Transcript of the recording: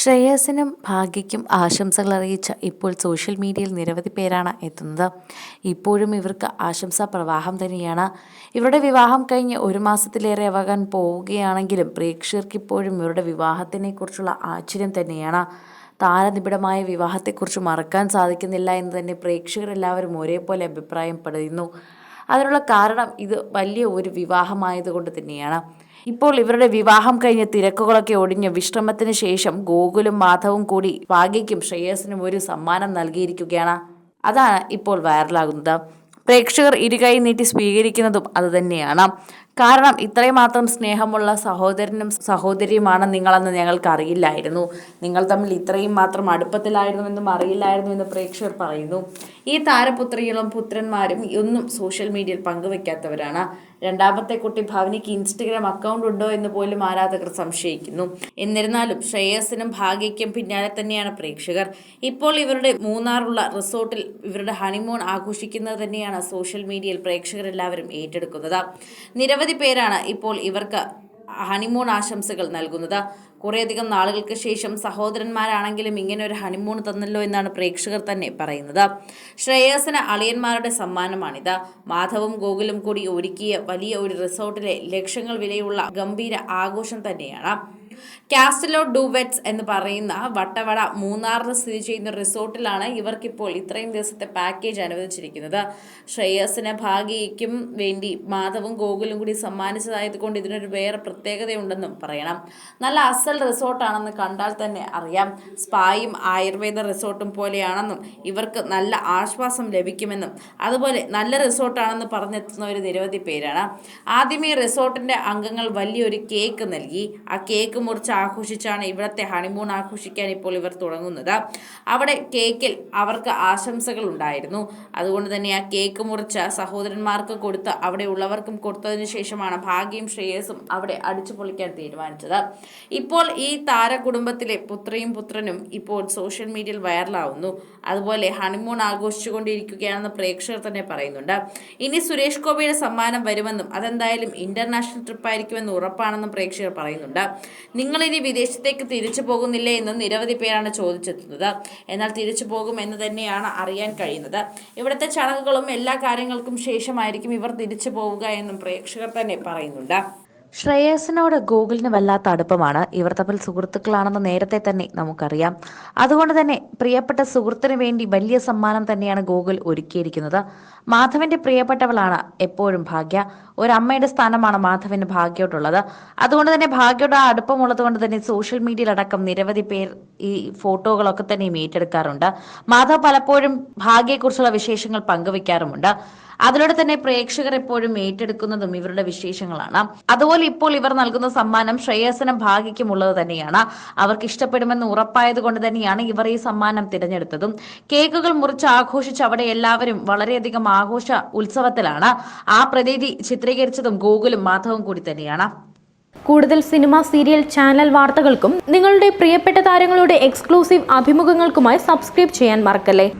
ശ്രേയസിനും ഭാഗ്യയ്ക്കും ആശംസകൾ അറിയിച്ച ഇപ്പോൾ സോഷ്യൽ മീഡിയയിൽ നിരവധി പേരാണ് എത്തുന്നത്. ഇപ്പോഴും ഇവർക്ക് ആശംസാ പ്രവാഹം തന്നെയാണ്. ഇവരുടെ വിവാഹം കഴിഞ്ഞ് ഒരു മാസത്തിലേറെ ആവാൻ പോവുകയാണെങ്കിലും പ്രേക്ഷകർക്ക് ഇപ്പോഴും ഇവരുടെ വിവാഹത്തിനെക്കുറിച്ചുള്ള ആശ്ചര്യം തന്നെയാണ്. താരനിബിഡമായ വിവാഹത്തെക്കുറിച്ച് മറക്കാൻ സാധിക്കുന്നില്ല എന്ന് തന്നെ പ്രേക്ഷകരെല്ലാവരും ഒരേപോലെ അഭിപ്രായം പറയുന്നു അതിനുള്ള കാരണം ഇത് വലിയ ഒരു വിവാഹമായതുകൊണ്ട് തന്നെയാണ്. ഇപ്പോൾ ഇവരുടെ വിവാഹം കഴിഞ്ഞ തിരക്കുകളൊക്കെ ഒടിഞ്ഞ് വിശ്രമത്തിന് ശേഷം ഗോകുലും മാധവും കൂടി ഭാഗ്യയ്ക്കും ശ്രേയസിനും ഒരു സമ്മാനം നൽകിയിരിക്കുകയാണ്. അതാണ് ഇപ്പോൾ വൈറലാകുന്നത്. പ്രേക്ഷകർ ഇരുകൈ നീട്ടി സ്വീകരിക്കുന്നതും അതുതന്നെയാണ്. കാരണം ഇത്രയും മാത്രം സ്നേഹമുള്ള സഹോദരനും സഹോദരിയുമാണ് നിങ്ങളെന്ന് ഞങ്ങൾക്ക് അറിയില്ലായിരുന്നു. നിങ്ങൾ തമ്മിൽ ഇത്രയും മാത്രം അടുപ്പത്തിലായിരുന്നുവെന്നും അറിയില്ലായിരുന്നു എന്ന് പ്രേക്ഷകർ പറയുന്നു. ഈ താരപുത്രികളും പുത്രന്മാരും ഒന്നും സോഷ്യൽ മീഡിയയിൽ പങ്കുവെക്കാത്തവരാണ്. രണ്ടാമത്തെ കുട്ടി ഭവനിക്ക് ഇൻസ്റ്റഗ്രാം അക്കൗണ്ട് ഉണ്ടോ എന്ന് പോലും ആരാധകർ സംശയിക്കുന്നു. എന്നിരുന്നാലും ശ്രേയസിനും ഭാഗ്യയ്ക്കും പിന്നാലെ തന്നെയാണ് പ്രേക്ഷകർ. ഇപ്പോൾ ഇവരുടെ മൂന്നാറുള്ള റിസോർട്ടിൽ ഇവരുടെ ഹണിമൂൺ ആഘോഷിക്കുന്നത് തന്നെയാണ് സോഷ്യൽ മീഡിയയിൽ പ്രേക്ഷകരെല്ലാവരും ഏറ്റെടുക്കുന്നത്. നിരവധി പേരാണ് ഇപ്പോൾ ഇവർക്ക് ഹണിമൂൺ ആശംസകൾ നൽകുന്നത്. കുറേയധികം നാളുകൾക്ക് ശേഷം സഹോദരന്മാരാണെങ്കിലും ഇങ്ങനെ ഒരു ഹണിമൂൺ തന്നല്ലോ എന്നാണ് പ്രേക്ഷകർ തന്നെ പറയുന്നത്. ശ്രേയസിന് അളിയന്മാരുടെ സമ്മാനമാണിത്. മാധവും ഗോകുലും കൂടി ഒരുക്കിയ വലിയ ഒരു റിസോർട്ടിലെ ലക്ഷങ്ങൾ വിലയുള്ള ഗംഭീര ആഘോഷം തന്നെയാണ്. കാസ്റ്റലോ ഡുവെറ്റ്സ് എന്ന് പറയുന്ന വട്ടവട മൂന്നാറിൽ സ്ഥിതി ചെയ്യുന്ന റിസോർട്ടിലാണ് ഇവർക്കിപ്പോൾ ഇത്രയും ദിവസത്തെ പാക്കേജ് അനുവദിച്ചിരിക്കുന്നത്. ശ്രേയസിന് ഭാഗ്യയ്ക്കും വേണ്ടി മാധവും ഗോകുലും കൂടി സമ്മാനിച്ചതായതുകൊണ്ട് ഇതിനൊരു വേറെ പ്രത്യേകതയുണ്ടെന്നും പറയണം. നല്ല അസൽ റിസോർട്ടാണെന്ന് കണ്ടാൽ തന്നെ അറിയാം. സ്പായും ആയുർവേദ റിസോർട്ടും പോലെയാണെന്നും ഇവർക്ക് നല്ല ആശ്വാസം ലഭിക്കുമെന്നും. അതുപോലെ നല്ല റിസോർട്ടാണെന്ന് പറഞ്ഞെത്തുന്നവർ നിരവധി പേരാണ്. ആദ്യമേ റിസോർട്ടിന്റെ അംഗങ്ങൾ വലിയൊരു കേക്ക് നൽകി. ആ കേക്ക് മുറിച്ച് ആഘോഷിച്ചാണ് ഇവിടുത്തെ ഹണിമൂൺ ആഘോഷിക്കാൻ ഇപ്പോൾ ഇവർ തുടങ്ങുന്നത്. അവിടെ കേക്കിൽ അവർക്ക് ആശംസകൾ ഉണ്ടായിരുന്നു. അതുകൊണ്ട് തന്നെ ആ കേക്ക് മുറിച്ച സഹോദരന്മാർക്ക് കൊടുത്ത് അവിടെ ഉള്ളവർക്കും കൊടുത്തതിന് ശേഷമാണ് ഭാഗ്യയും ശ്രേയസും അവിടെ അടിച്ചു പൊളിക്കാൻ തീരുമാനിച്ചത്. ഇപ്പോൾ ഈ താര കുടുംബത്തിലെ പുത്രിയും പുത്രനും ഇപ്പോൾ സോഷ്യൽ മീഡിയയിൽ വൈറലാവുന്നു അതുപോലെ ഹണിമൂൺ ആഘോഷിച്ചുകൊണ്ടിരിക്കുകയാണെന്ന് പ്രേക്ഷകർ തന്നെ പറയുന്നുണ്ട്. ഇനി സുരേഷ് ഗോപിയുടെ സമ്മാനം വരുമെന്നും അതെന്തായാലും ഇന്റർനാഷണൽ ട്രിപ്പായിരിക്കുമെന്ന് ഉറപ്പാണെന്നും പ്രേക്ഷകർ പറയുന്നുണ്ട്. നിങ്ങൾ ഇനി വിദേശത്തേക്ക് തിരിച്ചു പോകുന്നില്ലേ എന്ന് നിരവധി പേരാണ് ചോദിച്ചെത്തുന്നത് എന്നാൽ തിരിച്ചു പോകും എന്ന് തന്നെയാണ് അറിയാൻ കഴിയുന്നത്. ഇവിടുത്തെ ചടങ്ങുകളും എല്ലാ കാര്യങ്ങൾക്കും ശേഷമായിരിക്കും ഇവർ തിരിച്ചു പോവുക എന്നും പ്രേക്ഷകർ തന്നെ പറയുന്നുണ്ട്. ശ്രേയസിനോട് ഗൂഗിളിന് വല്ലാത്ത അടുപ്പമാണ്. ഇവർ തമ്മിൽ സുഹൃത്തുക്കളാണെന്ന് നേരത്തെ തന്നെ നമുക്കറിയാം. അതുകൊണ്ട് തന്നെ പ്രിയപ്പെട്ട സുഹൃത്തിന് വേണ്ടി വലിയ സമ്മാനം തന്നെയാണ് ഗൂഗിൾ ഒരുക്കിയിരിക്കുന്നത്. മാധവന്റെ പ്രിയപ്പെട്ടവളാണ് എപ്പോഴും ഭാഗ്യ. ഒരു അമ്മയുടെ സ്ഥാനമാണ് മാധവന് ഭാഗ്യോട്ടുള്ളത്. അതുകൊണ്ട് തന്നെ ഭാഗ്യയുടെ അടുപ്പമുള്ളത് കൊണ്ട് തന്നെ സോഷ്യൽ മീഡിയയിലടക്കം നിരവധി പേർ ഈ ഫോട്ടോകളൊക്കെ തന്നെയും ഏറ്റെടുക്കാറുണ്ട്. മാധവ് പലപ്പോഴും ഭാഗ്യയെക്കുറിച്ചുള്ള വിശേഷങ്ങൾ പങ്കുവെക്കാറുമുണ്ട്. അതിലൂടെ തന്നെ പ്രേക്ഷകർ എപ്പോഴും ഏറ്റെടുക്കുന്നതും ഇവരുടെ വിശേഷങ്ങളാണ്. അതുപോലെ ഇപ്പോൾ ഇവർ നൽകുന്ന സമ്മാനം ശ്രേയസനം ഭാഗ്യക്കുമുള്ളത് തന്നെയാണ്. അവർക്ക് ഇഷ്ടപ്പെടുമെന്ന് ഉറപ്പായത് കൊണ്ട് തന്നെയാണ് ഇവർ ഈ സമ്മാനം തിരഞ്ഞെടുത്തതും. കേക്കുകൾ മുറിച്ച് ആഘോഷിച്ച് അവിടെ എല്ലാവരും വളരെയധികം ആഘോഷ ഉത്സവത്തിലാണ്. ആ പ്രതീതി ചിത്രീകരിച്ചതും ഗൂഗിളും മാധവും കൂടി തന്നെയാണ്. കൂടുതൽ സിനിമ സീരിയൽ ചാനൽ വാർത്തകൾക്കും നിങ്ങളുടെ പ്രിയപ്പെട്ട താരങ്ങളുടെ എക്സ്ക്ലൂസീവ് അഭിമുഖങ്ങൾക്കുമായി സബ്സ്ക്രൈബ് ചെയ്യാൻ മറക്കല്ലേ?